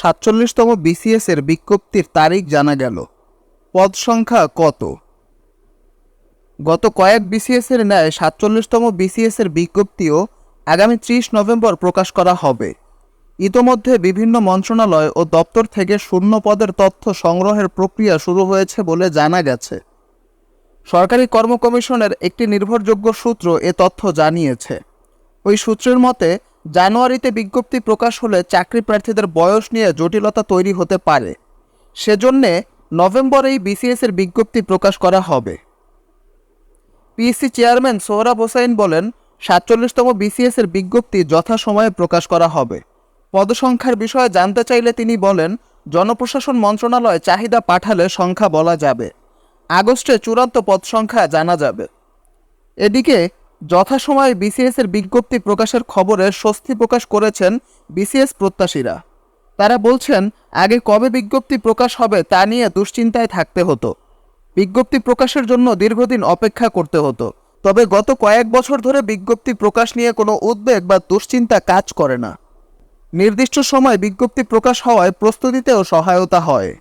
সাতচল্লিশতম বিসিএস এর বিজ্ঞপ্তির তারিখ জানা গেল। পদ সংখ্যা কত? গত কয়েক বিসিএস এর ন্যায় সাতচল্লিশতম বিসিএস এর বিজ্ঞপ্তিও আগামী ত্রিশ নভেম্বর প্রকাশ করা হবে। ইতোমধ্যে বিভিন্ন মন্ত্রণালয় ও দপ্তর থেকে শূন্য পদের তথ্য সংগ্রহের প্রক্রিয়া শুরু হয়েছে বলে জানা গেছে। সরকারি কর্ম কমিশনের একটি নির্ভরযোগ্য সূত্র এ তথ্য জানিয়েছে। ওই সূত্রের মতে জানুয়ারিতে বিজ্ঞপ্তি প্রকাশ হলে চাকরি প্রার্থীদের বয়স নিয়ে জটিলতা তৈরি হতে পারে। সেজন্যে নভেম্বরেই বিসিএস এর বিজ্ঞপ্তি প্রকাশ করা হবে। পিএসসি চেয়ারম্যান সোহরাব হোসাইন বলেন, সাতচল্লিশতম বিসিএস এর বিজ্ঞপ্তি যথাসময়ে প্রকাশ করা হবে। পদসংখ্যার বিষয়ে জানতে চাইলে তিনি বলেন, জনপ্রশাসন মন্ত্রণালয় চাহিদা পাঠালে সংখ্যা বলা যাবে। আগস্টে চূড়ান্ত পদ সংখ্যা জানা যাবে। এদিকে যথাসময়ে বিসিএস এর বিজ্ঞপ্তি প্রকাশের খবরে স্বস্তি প্রকাশ করেছেন বিসিএস প্রত্যাশীরা। তারা বলছেন, আগে কবে বিজ্ঞপ্তি প্রকাশ হবে তা নিয়ে দুশ্চিন্তায় থাকতে হতো। বিজ্ঞপ্তি প্রকাশের জন্য দীর্ঘদিন অপেক্ষা করতে হতো। তবে গত কয়েক বছর ধরে বিজ্ঞপ্তি প্রকাশ নিয়ে কোনো উদ্বেগ বা দুশ্চিন্তা কাজ করে না। নির্দিষ্ট সময় বিজ্ঞপ্তি প্রকাশ হওয়ায় প্রস্তুতিতেও সহায়তা হয়।